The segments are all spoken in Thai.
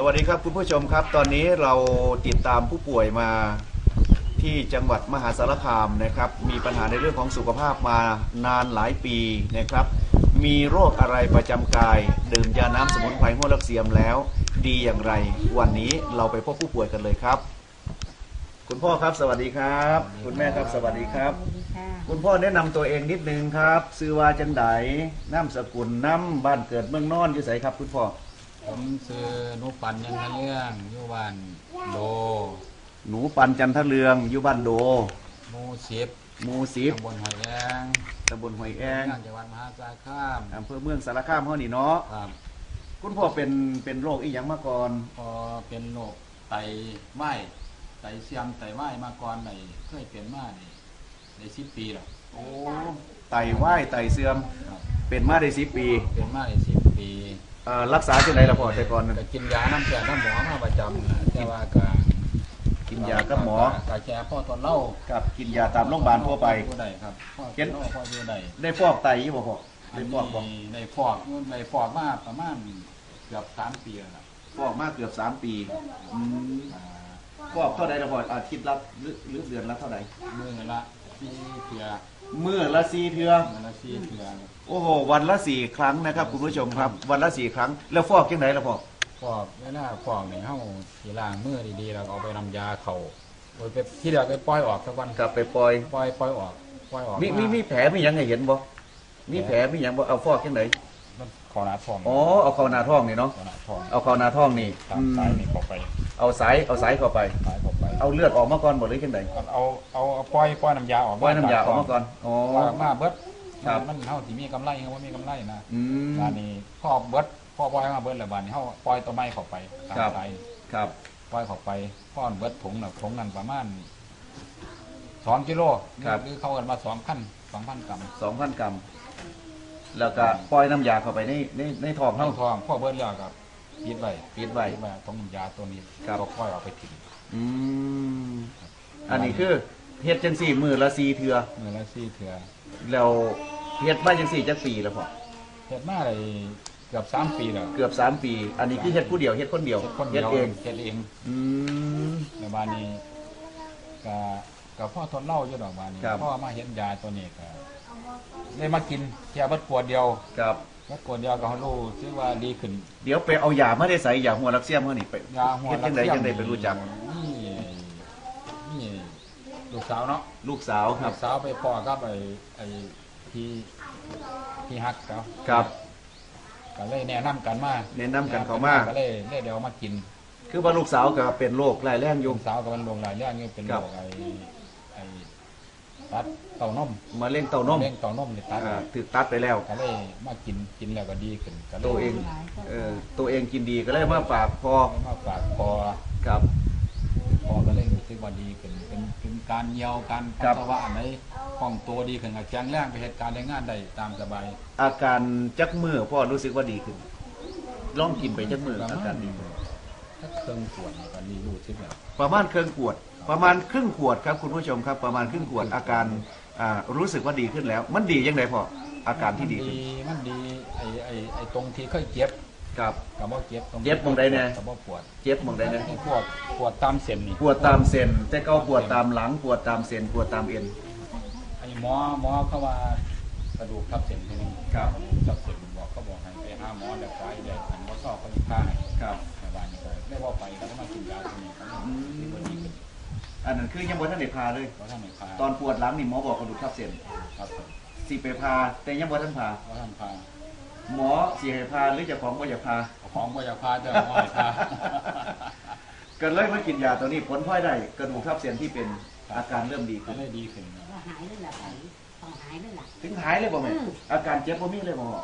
สวัสดีครับคุณผู้ชมครับ ตอนนี้เราติดตามผู้ป่วยมาที่จังหวัดมหาสารคามนะครับ มีปัญหาในเรื่องของสุขภาพมานานหลายปีนะครับ มีโรคอะไรประจำกาย ดื่มยาน้ำสมุนไพรหัวลักเสียมแล้ว ดีอย่างไร วันนี้เราไปพบผู้ป่วยกันเลยครับ คุณพ่อครับสวัสดีครับ คุณแม่ครับสวัสดีครับสวัสดีค่ะคุณพ่อแนะนำตัวเองนิดนึงครับ ซื้อว่าจังไดน้ำสกุลน้ำบ้านเกิดเมืองนอนอยู่ไสครับ คุณพ่อ ผมซื้อนุปันยังกะเรื่องอยู่บ้านโดหนูปันจันทเรืองอยู่บ้านโดหมูสิบหมูสิบตำบลหอยแยงตำบลห้วยแองงานจังหวัดมหาสารคามอำเภอเมืองสารคามเฮานี่เนาะครับคุณพ่อเป็นเป็นโรคอีหยังมาก่อนพอเป็นโรคไตไหม้ไตเสียมไตไหม้มาก่อนในเคยเป็นมาในในสิบปีแล้วโอ้ไตวายไตเสื่อม ครับเป็นมาได้สิปี เป็นมาในสิบปีเอ่อรักษาที่ไหนล่ะพ่อแต่ก่อนนั้นก็กินยาน้ำแก่น้ำหมอมาประจำนะแต่ว่าก็กินยากับหมอก็แค่พ่อทนเล่ากับกินยาตามโรงพยาบาลทั่วไป พ่อได้ครับพ่อเห็ทนนเล่าพ่ออยู่ได้ได้ฟอกไตอยู่บ่พ่ออัได้นฟอกบ่นี้ในฟอกในฟอกมาประมาณเกือบสามปีแล้วล่ะฟอกมาเกือบสามปีอืมอ่าฟอกเท่าใดล่ะพ่ออาทิตย์ละหรือหรือเดือนละเท่าใดมือละสี่เถื่อมื้อละ4เทื่อมือละสี่เถื่อ โอ้โหวันละสี่ครั้งนะครับคุณผู้ชมครับ วันละสี่ครั้ง แล้วฟอกยังไงล่ะพ่อฟอกเวลาฟอกเนี่ยเฮาสิล้างมือดีๆแล้วก็เอาไปนำยาเขาโอ้ยไปที่เดียวไปปล่อยออกสักวันกลับไปปล่อยปล่อยปล่อยออกปล่อยออกมีมีมีแผลมีหยังให้เห็นบ่มีแผลมีหยังบ่เอาฟอกยังไงมันขอหนาทองอ๋อเอาเข้าหน้าท้องนี่เนาะขอหนาทองเอาเข้าหน้าท้องนี่ตามอืมสายนี่เข้าไปเอาสายเอาสายเข้าไป สายเข้าไปเอาเลือดออกมาก่อนบ่หรือจังไดเอาเอาเอาเอาปล่อยปล่อยน้ำยาออกปล่อยน้ำยาออกมาก่อนอ๋อปล่อยออกมาเบิด ครับ มันเฮาสิมีกำไรเฮาบ่มีกำไรนะอืม บานนี้พ่อเบิดพ่อปล่อยมาเบิดแล้วบานนี้เฮาปล่อยตัวไม้เข้าไปตามครับสายครับ ปล่อยเข้าไปพ่อนเบิดถุงน่ะถุงนั้นประมาณสองกิโลหรือเขากันมาสองพันสองพันกรัม2,000กรัม แล้วก็ปล่อยน้ำยาเข้าไปในในในท้องเข้าเฮาทองพ่อเบิดแล้วกับปิดไว้ปิดไว้ปิดไว้ตรงยาตัวนี้ครับ ก็ปล่อยออกไปทิ้งอืม อันนี้คือเฮ็ดจังสี่มื้อละ4เทื่อมือละสี่เถื่อ แล้วเฮ็ดมาจังสี่จักปีแล้วพ่อเฮ็ดมาได้เกือบสามปีแล้ว เกือบสามปี อันนี้คือเฮ็ดผู้เดียวเฮ็ดคนเดียวเฮ็ดคนเฮ็เดีดยวเองเฮ็ดเองอืมในบ้านนี้ก็ก็พ่อทนเล่าอยู่ดอกบ้านนี้ครับพ่อมาเห็นยาตัวนี้ก็ได้มากินแค่เบิดขวดเดียวครับเบิดขวดเดียวก็รู้ชื่อว่าดีขึ้น เดี๋ยวไปเอายามาได้ใส่ยาหัวรักเสียมเฮานี่ไปยาหัวเฮ็ดจังไดจังไดไปรู้จักนี่นี่ ลูกสาวเนาะลูกสาวคลูรับกสาวไปพ่อกับไอ้ไอ้ที่ที่ฮักเขาครับ ก็เลยแนะนำกันมาแนะนำกันเขามา ก็เลยเลยเดี๋ยวมากินคือว่าลูกสาวก็เป็นโรคร้ายแรงอลูยู่ กสาวก็มันลงหลายเรื่องนี่เป็นครัโรบคไอ้ไอ้ตัดเต้านมมะเร็งเต้านมเร่งเต้านมนี่ตัดอ่าถูกตัดไปแล้ว ก็เลยมากินกินแล้วก็ดีขึ้นก็เลยตัวเองเออตัวเองกินดีก็เลยมาฝากพอมาฝากพอ ครับ พอก็เลยรู้สึกว่าดีขึ้นเป็นเป็น การเยียวการครัปับสสาวะอันไหนคล่องตัวดีขึ้นกับแข็งแรงไปเหตุการณ์ในงานได้ตามสบายอาการจักมือพ่อรู้สึกว่าดีขึ้นลองกินไปจักมืออาการดีขึ้นถ้าเครื่องปวดนี่ก็ดีรู้สึกแล้วประมาณครึ่งขวด ประมาณครึ่งขวดครับคุณผู้ชมครับ ประมาณครึ่งขวดอาการอ่ารู้สึกว่าดีขึ้นแล้ว มันดียังไงพ่ออาการที่ดีขึ้นมันดีไอ้ไอ้ไอ้ตรงที่เคยเจ็บ ครับ กับว่าเจ็บตรงเจ็บตรงใดเนี่ยกับว่าปวดเจ็บหมองใดนะปวดปวดตามเส้นนี่ปวดตามเส้นแต่ก็ปวดตามหลังปวดตามเส้นปวดตามเอ็น ไอ้หมอหมอเขาว่ากระดูกทับเส้นที่นี่ครับกระดูกทับเส้นบอกเขาบอกให้ไปหาหมอแล้วไปเดี๋ยวอันว่าสอบเขาจะฆ่าให้ครับ ในบ้านนี่ก็ได้ว่าไปก็ได้มากินยาตัวนี้ก็ดีกว่าดีขึ้นอันนั้นคือยังบ่ทันได้พาเลย เพราะท่านไม่พาตอนปวดหลังนี่หมอบอกกระดูกทับเส้นครับผมสิไปพาแต่ยังบ่ทันพาเพราะท่านพา หมอสิให้พาหรือเจ้าของบ่อยากพา ของก็จะพาเจ้าหมอให้พา ก็เลยมากินยาตัวนี้ผลพลอยได้กระดูกทับเส้นที่เป็นอาการเริ่มดีก็ขึ้นได้ดีขึ้นว่าหายเลยล่ะต้องหายเลยล่ะถึงหายเลยบ่แม่อืม อาการเจ็บบ่มีเลยบ่หมอ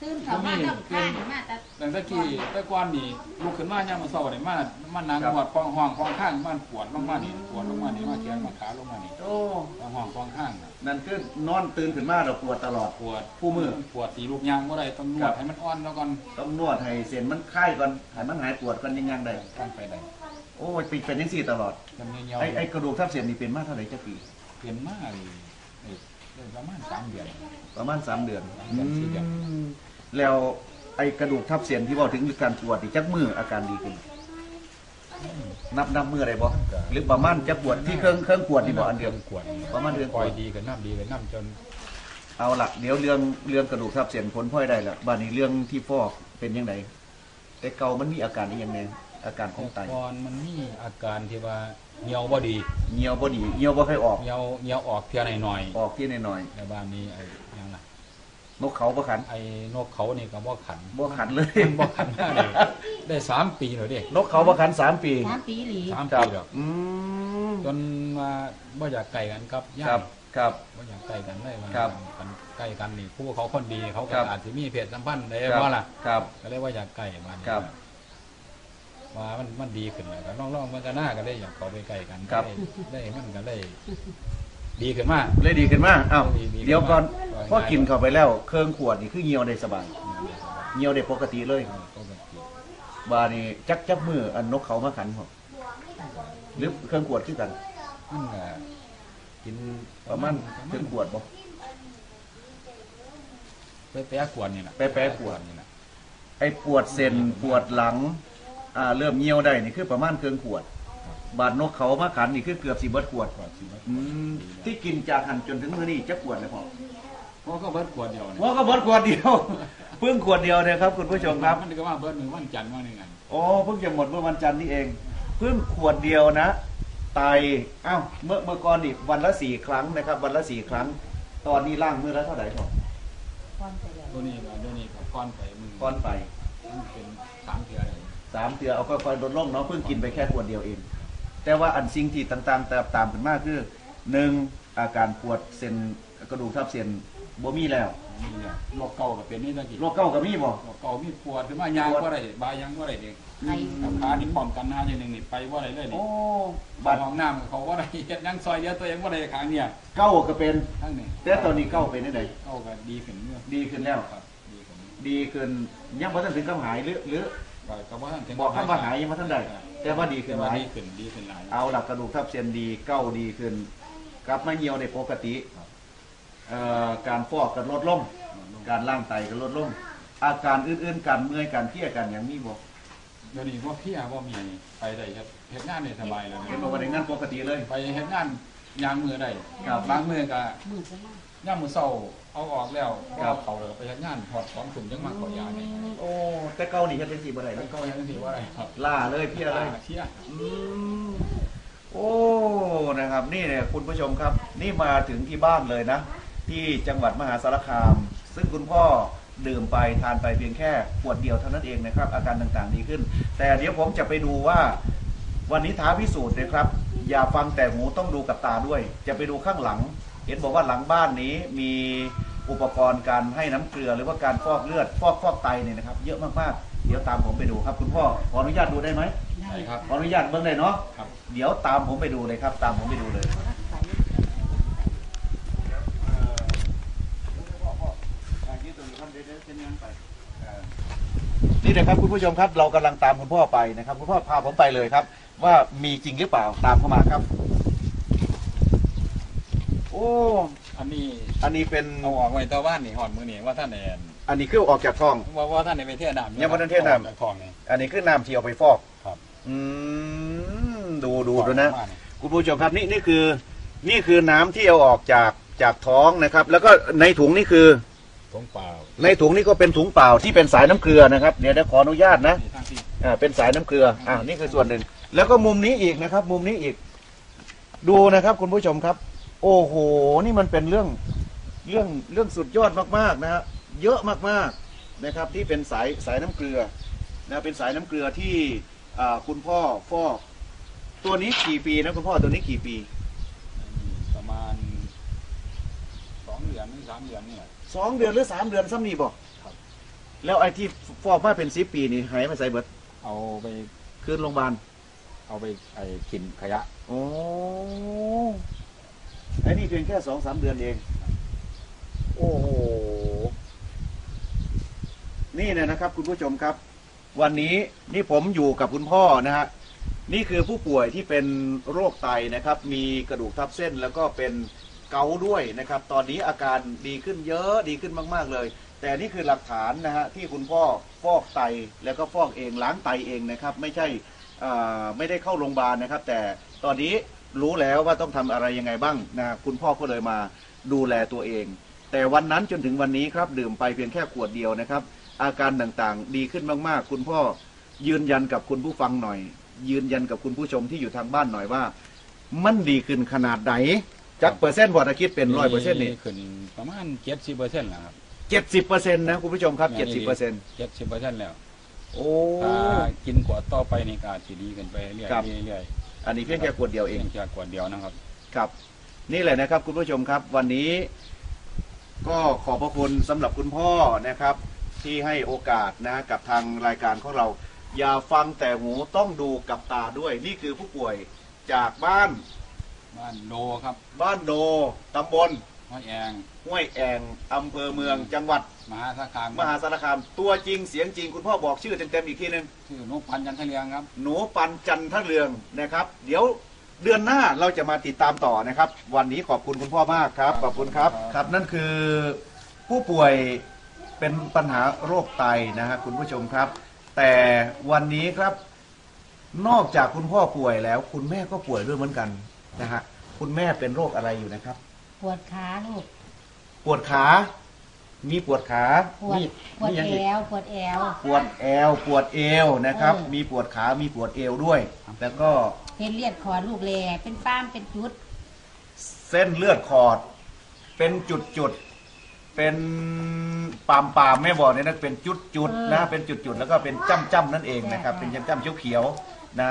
ตื่นเขามาต้องข้างมาแต่ แต่ตะกี้แต่ก่อนนี่ลุกขึ้นมาย่ามมาเศร้าเนี่ยมามานั่งหวดฟองห้องฟองข้างมันปวดลงมานี่ปวดลงมานี่มาแขนมาขาลงมานี่โอ้ฟองห้องฟองข้างน่ะนั่นคือนอนตื่นขึ้นมาเราปวดตลอด ปวดคู่มือปวดตีลูกยางบ่ได้ต้องนครัวดบให้มันอ่อนแล้วก่อนต้องนวดให้เส้นมันคลายก่อนให้มันหายปวดก่อนยังยังได้ตั้งไปได้โอ้ยเป็นเป็นจังซี่ตลอดจำเนียวไอ้ไอ้กระดูกทับเส้นนี่เป็นมาเท่าไหร่จักปีเปลี่ยนมาเลยได้ได้ประมาณสามเดือน ประมาณ3เดือนสามเดือนสี่เดือนมแล้ว ไอกระดูกทับเส้นที่เว่าถึงการปวดนี่จักมืออาการดีขึ้น นับนับมืออะไรบ่หรือประมาณจักปวดที่เครื่องเครื่องปวดนี่บ่อันเดียว ขวดประมาณเดือนกคว่า อยดีกันน้ำดีกันน้ำจนเอาละเดี๋ยวเรื่องเรื่องกระดูกทับเส้นผลพลอยได้ละบ้านนี้เรื่องที่ฟอกเป็นยังไงแต่เก่ามันมีอาการอีกอย่างไงอาการของไตก่อนมันมีอาการที่ว่าเหี่ยวบ่ดีเงียวบ่ดีเงียวบ่ค่อยออก เหี่ยวเหี่ยวออกเพียหน่อยออกที่หน่อยๆในบ้านนี้ไอ้หยังล่ะๆ นกเขาบ่ขัน ไอ้นกเขานี่ก็บ่ขันบ่ขันเลยมันบ่ขันมาเลยได้สามปีแล้วเด้นกเขาบ่ขันสามปีสามปีหลีสามครัปีบแล้วอืมจนว่าบ่อยากไก่กันครับย่าครับ ครับบ่อยากไก่กันเลยว่าครับกันใกล้กันนี่ผู้เขาคนดีเขาคก็รับอาจจะมีเพศสัมพันธ์ได้ครับว่าล่ะครับก็เลยว่าอยากไก่บ้านนี้ครับว่ามันมันดีขึ้นแล้วก็ลองๆมันก็น่าก็ได้อยากเขาไปไก่กันครับได้ได้มันก็ได้ ดีขึ้นมาก เลยดีขึ้นมากอ้าวดีดีเดี๋ยวก่อนว่าพอกินเข้าไปแล้ว เครื่องขวดนี่คือเงียวได้สบายเงียวได้ปกติเลยปกติบานี่จักจักมืออันนกเขามาขันพอหรือเครื่องขวดคือกัน มันก็กินประมาณเครื่องขวดบ่ไปแปะขวดนี่แหละแปะๆขวด นี่แหละไอ้ปวดเส้นปวดหลังอ่าเริ่มเงียวได้นี่คือประมาณเครื่องขวด บาดนกเขามาขันนี่คือเกือบสิเบิดขวดขวดสิบอืมที่กินจากหันจนถึงมื้อนี้จักขวดเลยพอเพราะก็เบิดขวดเดียวเนี่ยว่าก็เบิดขวดเดียวเพิ่งขวดเดียวเนี่ยครับคุณผู้ชมครับ มันก็ว่าเบิดมือวันจันทร์ว่านี่ไงโอ้เพิ่งจะหมดเมื่อวันจันทร์นี่เองเพิ่งขวดเดียวนะไตอ้าวเมื่อเมื่อก่อนนี่วันละสี่ครั้งนะครับ วันละสี่ครั้ง ตอนนี้ล่างมือละเท่าไหร่พอก้อนไปเดียวตัวนี้ก็ตัวนี้ก็ก้อนไปมือก้อนไปมันเป็นสามเทือเลยสามเตือเอาค่อยๆลดลงเนาะเพิ่งกินไปแค่ขวดเดียวเอง แต่ว่าอันสิ่งที่ต่างๆตามตามกันมากคือหนึ่งอาการปวดเส้นกระดูกทับเส้นบ่มีแล้วนี่เนี่ยโรคเก่าก็เป็นนี่ตะกี้โรคเก้ากับมีบ่โรคเก่ามีปวดขึ้นมายางว่าไรบายางว่าไรเด็กไข่กับขานี่ป้องกันหน้าอย่างหนึ่งนี่ไปว่าไรเลยนี่โอ้บาบัดดห้องน้ำเขาว่าไรเฮ็ดยังซอยเดียวตัวเองว่าไรขางเนี่ยเก้าก็เป็นทั้งนี้แต่ตอนนี้เก้าเป็นได้ไหนเก่าก็ดีขึ้นเมื่อดีขึ้นแล้วครับ ดีขึ้นดีขึ้นยังบ่ทันถึงกับหายหรือหรือก็ก็บ่ทันถึงบอกคำว่าหายยังบ่ทันได้ แต่ว่าดีขึ้นหว่าลายดีขึ้นดีขึ้นหลายเอาหลักกระดูกทับเส้นดีเก้าดีขึ้น กลับมาเหี่ยวในปกติเอ่อการฟอกก็ลดลง การล่างไตก็ลดลง อาการอื่นๆการเมื่อยการเพลียกันอย่างมีบ่เดี๋ยวนี้ว่าพี่ว่ามีไปได้ครับเฮ็ดงานได้สบายแล้วเห็นบอกว่าในงานปกติเลย ไปเฮ็ดงานยางมือได้ครับบางมือก็มือจะมาก ย่ามมือเศร้าเอาออกแล้วครัก็บเขาเลยไปเฮ็ดงานถอดของถุงยังมาขอยาเนี่ยโอ้แต่เก้านี่เฮ็ดจังซี่บ่ได้แล้นะวก็ยังสิว่าอะไรครับล่าเลยเพลียเลยเชี่ยอืมโอ้ นะครับ นี่เนี่ยคุณผู้ชมครับ นี่มาถึงที่บ้านเลยนะ ที่จังหวัดมหาสารคาม ซึ่งคุณพ่อดื่มไปทานไปเพียงแค่ขวดเดียวเท่านั้นเองนะครับ อาการต่างๆดีขึ้น แต่เดี๋ยวผมจะไปดูว่า วันนี้ท้าพิสูจน์นะครับ อย่าฟังแต่หูต้องดูกับตาด้วย จะไปดูข้างหลัง เห็นบอกว่าหลังบ้านนี้มีอุปกรณ์การให้น้ำเกลือหรือว่าการฟอกเลือด ฟอกฟอกไตเนี่ยนะครับ เยอะมากๆ เดี๋ยวตามผมไปดูครับ คุณพ่อขออนุญาตดูได้ไหมได้ใช่ครับ ขออนุญาตเบื้องเลยเนาะครับ เดี๋ยวตามผมไปดูเลยครับ ตามผมไปดูเลยใส่นี่นะครับคุณผู้ชมครับ เรากำลังตามคุณพ่อไปนะครับ คุณพ่อพาผมไปเลยครับ ว่ามีจริงหรือเปล่าตามเข้ามาครับโอ้อันนี้อันนี้เป็นเอาออกไว้ตะว่านนี่หอดมือนี่ว่าท่านแอนอันนี้คือออกจากท้อง ว่าว่าท่านในไปเที่ยวน้ำยังบ่ทันเที่ยวน้ำออกจากท้องนี่อันนี้คือน้ำที่เอาไปฟอกครับ อืมดูดูดูนะออกมาคุณผู้ชมครับนี่นี่คือ นี่คือน้ำที่เอาออกจากจากท้องนะครับ แล้วก็ในถุงนี่คือตรงเปล่า ในถุงนี่ก็เป็นถุงเปล่าที่เป็นสายน้ำเกลือนะครับเดี๋ยวได้ขออนุญาตนะนี่ทางที่อ่าเป็นสายน้ำเกลืออ่านี่คือส่วนหนึ่ง แล้วก็มุมนี้อีกนะครับ มุมนี้อีก ดูนะครับ คุณผู้ชมครับ โอ้โห นี่มันเป็นเรื่องเรื่องเรื่องสุดยอดมากๆนะฮะเยอะมากๆนะครับที่เป็นสายสายน้ำเกลือนะเป็นสายน้ำเกลือที่อ่าคุณพ่อฟอกตัวนี้กี่ปีนะคุณพ่อตัวนี้กี่ปี ประมาณสองเดือนหรือสามเดือนนี่แหละสองเดือนหรือสามเดือนซ้ำนี่บอกครับ แล้วไอ้ที่ฟอกมาเป็นสิบปีนี่หายมาใส่เบิดเอาไปคืนโรงพยาบาลเอาไปไอ้ขินขยะโอ้ ไอ้นี่เพียงแค่สองสามเดือนเอง โอ้โห นี่เนี่ยนะครับ คุณผู้ชมครับ วันนี้นี่ผมอยู่กับคุณพ่อนะฮะ นี่คือผู้ป่วยที่เป็นโรคไตนะครับ มีกระดูกทับเส้นแล้วก็เป็นเกาด้วยนะครับ ตอนนี้อาการดีขึ้นเยอะดีขึ้นมาก ๆ เลย แต่นี่คือหลักฐานนะฮะที่คุณพ่อฟอกไตแล้วก็ฟอกเองล้างไตเองนะครับ ไม่ใช่ไม่ได้เข้าโรงพยาบาลนะครับ แต่ตอนนี้ รู้แล้วว่าต้องทำอะไรยังไงบ้างนะคุณพ่อก็เลยมาดูแลตัวเอง แต่วันนั้นจนถึงวันนี้ครับดื่มไปเพียงแค่ขวดเดียวนะครับ อาการต่างๆ ดีขึ้นมากๆ คุณพ่อยืนยันกับคุณผู้ฟังหน่อย ยืนยันกับคุณผู้ชมที่อยู่ทางบ้านหน่อยว่า มันดีขึ้นขนาดไหนจักเปอร์เซ็นต์พอตะคิดเป็นร้อยเปอร์เซ็นต์นี่ขึ้นประมาณเจ็ดสิบเปอร์เซ็นต์แล้วครับเจ็ดสิบเปอร์เซ็นต์นะคุณผู้ชมครับเจ็ดสิบเปอร์เซ็นต์เจ็ดสิบเปอร์เซ็นต์แล้ว โอ้ถ้ากินขวดต่อไปนี่ก็อาจสิดีขึ้นไปเรื่อยครับๆเรื่ อยอันนี้เพียงแค่ขวดเดียวๆเอเองงจากขวดเดียวนะครับ ครับนี่แหละนะครับคุณผู้ชมครับวันนี้ก็ขอบพระคุณสำหรับคุณพ่อนะครับ ที่ให้โอกาสนะกับทางรายการของเรา อย่าฟังแต่หูต้องดูกับตาด้วย นี่คือผู้ป่วยจากบ้านบ้านโลครับ บ้านโนตำบล ห้อยแองห้วยแองอำเภอเมืองจังหวัดมหาสารคามมหาสารคาม ตัวจริงเสียงจริงคุณพ่อบอกชื่อเต็มๆอีกทีหนึ่งชื่อนุพันธ์จันทเลียงครับหนูปันจันทเรืองนะครับ เดี๋ยวเดือนหน้าเราจะมาติดตามต่อนะครับ วันนี้ขอบคุณคุณพ่อมากครับขอบคุณครับครับ นั่นคือผู้ป่วยเป็นปัญหาโรคไตนะฮะคุณผู้ชมครับ แต่วันนี้ครับนอกจากคุณพ่อป่วยแล้ว คุณแม่ก็ป่วยด้วยเหมือนกันนะฮะคุณแม่เป็นโรคอะไรอยู่นะครับ ปวดขาลูก ปวดขา มีปวดขาปวดมีปวดมียังแออีกวปวดแอว ปวดแอว ปวดเอวนะครับ เออ มีปวดขา มีปวดเอวด้วย แล้วก็เป็นเลียดขอลูกแลเป็นป้ามเป็นจุด เส้นเลือดขอด เป็นจุดจุดๆเป็นปามปามๆแม่บอกเนี่ยนะเป็นจุดจุดๆนะ เป็นจุดจุดๆแล้วก็เป็นจ้ำจ้ำๆนั่นเองนะครับ เป็นจ้ำจ้ำๆเขียวๆนะ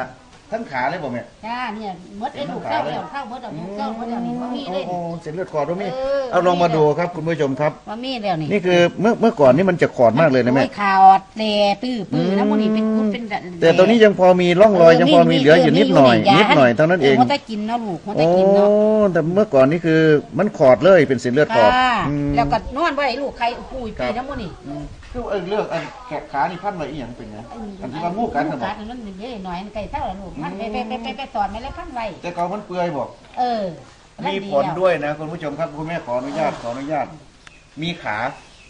ทั้งขาเลยบอกเนี่ยจ้าเนี่ยมดไอ้ลูกเข้าเดี่ยวเข้ามดเอาลูกเข้ามดเอานี่ว่ามีเลย โอ้โหเส้นเลือดขอดตรงนี้เออ เอาลองมาดูครับคุณผู้ชมครับว่ามีแล้วนี่นี่คือเมื่อเมื่อก่อนนี่มันจะขอดมากเลยนะแม่โอ้ขาวแลตื้อปื้อนะมันนี่เป็นกุดเป็นแแต่ตอนนี้ยังพอมีร่องรอยยังพอมีเหลืออยู่นิดหน่อย นิดหน่อยเท่านั้นเอง มันจะกินเนาะลูกมันจะโอ้กินเนาะแต่เมื่อก่อนนี่คือมันขอดเลยเป็นเส้นเลือดขอดค่ะอืม แล้วก็นอนไว้ลูกใครปุยครัปีบน้ำมันนี่อืม คือเออเลือกอันแขกขานี่พันไว้อีหยังเป็นไงอันที่ว่างูกัดนะบกัอดกมันเยอะหน่อยมันไก่เท่าละลูกมันไปไปไปไปไปสอนไปแล้วพันไว้แต่เกามันเปื่อยบอก เออมีผลด้วยนะคุณผู้ชมครับคุณแม่ขออนุญาตขออนุญาต มีขา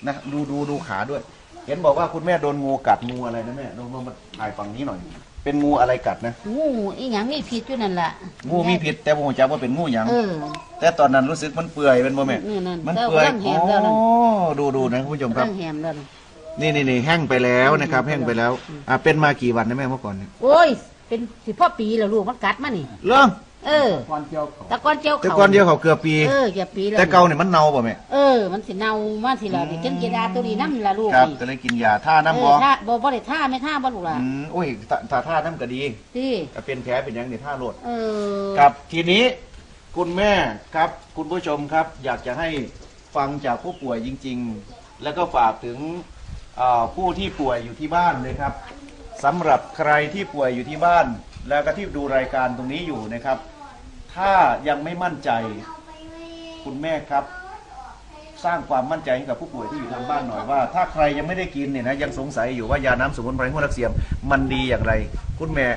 นะดูดูดูขาด้วย เห็นบอกว่าคุณแม่โดนงูกัดงูอะไรนะแม่ลองลองมาถ่ายฝั่งนี้หน่อย เป็นงูอะไรกัดนะงูอีหยังมีพิษอยู่นั่นล่ะงูมีพิษแต่ผมจำว่าเป็นงูหยัง เออ แต่ตอนนั้นรู้สึกมันเปื่อยเป็นโมแม่นี่นั่นมันเจ้าเปื่อยร่างแหมแล้วนั่นโอ้ดูดูนะคุณผู้ชมครับร่างแหมแล้วนั่น นี่นี่นี่แห้งไปแล้วนะครับ แห้งไปแล้วอะเป็นมากี่วันนะแม่เมื่อก่อนเนี่ยโอ้ย เป็นสิพ่อปีแล้วลูกมันกัดมานี่เรื่องเออก้อนเจียวเขาตะกอนเจียวแต่เขาก่อนเดียวเขาเกือบปี เออเกือบปีแล้วแต่เก่าเนี่ยมันเน่าป่ะแม่เออมันสิเน่ามาสิแล้วนี่จนกีดาตัวนี้น้ำละลูกครับนี่ก็เลยกินยาท่าเอน้ำบออท่าบ่บ่ได้ท่าไม่ท่าบ่ลูกล่ะอืมโอ้ยถ้าถ้าท่าน้ำก็ดีที่ถ้าเป็นแผลเป็นหยังเนี่ยท่าโลดเออครับทีนี้คุณแม่ครับ คุณผู้ชมครับ อยากจะให้ฟังจากผู้ป่วยจริง ๆ แล้วก็ฝากถึงเอ่อ ผู้ที่ป่วยอยู่ที่บ้านเลยครับสำหรับใครที่ป่วยอยู่ที่บ้าน แล้วก็ที่ดูรายการตรงนี้อยู่นะครับ ถ้ายังไม่มั่นใจคุณแม่ครับ สร้างความมั่นใจให้กับผู้ป่วยที่อยู่ทางบ้านหน่อยว่า ถ้าใครยังไม่ได้กินเนี่ยนะยังสงสัยอยู่ว่ายาน้ำสมุนไพรหัวรักเสียม มันดีอย่างไร คุณแม่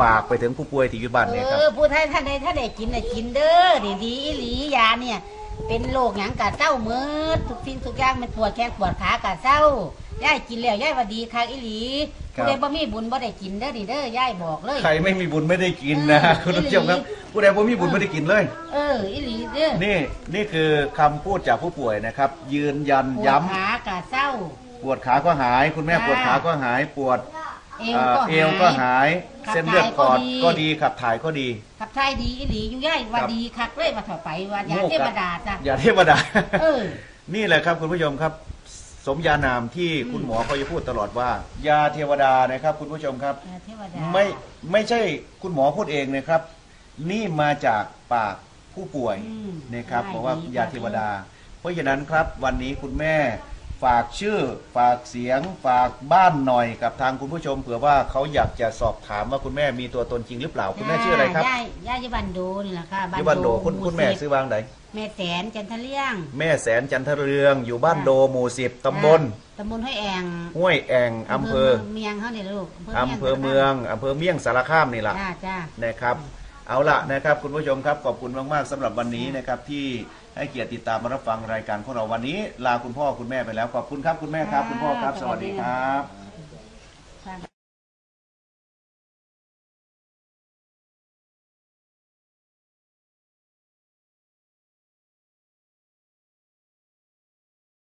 ฝากไปถึงผู้ป่วยที่อยู่บ้านเนี่ยครับเออผู้ไทยท่านใดท่านใดกินน่ะกินเด้อดีดีหลียาเนี่ย เป็นโรคหยังกะเศร้าเมืดทุกสิ่งทุกอย่างมันปวดแข้งปวดขากะเศร้า ย่ายกินแล้วย่ายว่าดีคักอีหลีครับ ผู้ใดบ่มีบุญบ่ได้กินเด้อดีเด้อย่ายบอกเลย ใครไม่มีบุญไม่ได้กินนะเออ คุณผู้ชมครับผู้ใดบ่มีบุญไม่ได้กินเลย เอออีหลีเด้อนี่นี่คือคำพูดจากผู้ป่วยนะครับ ยืนยันปวดย้ำขากะเศร้า ปวดขาก็หาย คุณแม่จ้าปวดขาก็หายปวดเอวเอ่อก็เอวก็หาย ขับเส้นเลือดขอดถ่ายก็ก็ดีดีขับถ่ายก็ดี ขับถ่ายดีอีหลีอยู่ย่ายว่าครับ ดีคักเลยว่าต่อไปว่ายาโง่เทครับวดาจ้ะ อย่าเทวดา เออ นี่แหละครับคุณผู้ชมครับ สมญานามที่คุณหมอเขาจะพูดตลอดว่า ยาเทวดานะครับ คุณผู้ชมครับยาเทวดาไม่ไม่ใช่คุณหมอพูดเองนะครับ นี่มาจากปากผู้ป่วยอืมนะครับได้บอกว่าดียาเทวดา เพราะฉะนั้นครับวันนี้คุณแม่ฝากชื่อฝากเสียงฝากบ้านหน่อยกับทางคุณผู้ชมเผื่อว่าเขาอยากจะสอบถามว่าคุณแม่มีตัวตนจริงหรือเปล่า คุณแม่ชื่ออะไรครับย่ายย่ายยบันโดนี่แหละค่ะยุบันโดคุณหคุณแม่สิบซื้อวางไหน แม่แสนจันทเลี้ยง แม่แสนจันทเรืองอยู่บ้านโดหมู่สิบตำบลตำบลห้วยแองห้วยแองอำเภอเมียงเขาเนี่ยลูกอำเภอเมืองอำเภอเมียงสารคามนี่แหละจ้าจ้านะครับเอาละนะครับคุณผู้ชมครับขอบคุณมากๆสำหรับวันนี้นะครับที่ให้เกียรติติดตามมารับฟังรายการของเราวันนี้ ลาคุณพ่อคุณแม่ไปแล้วขอบคุณครับคุณแม่ครับ คุณพ่อครับ สวัสดีครับ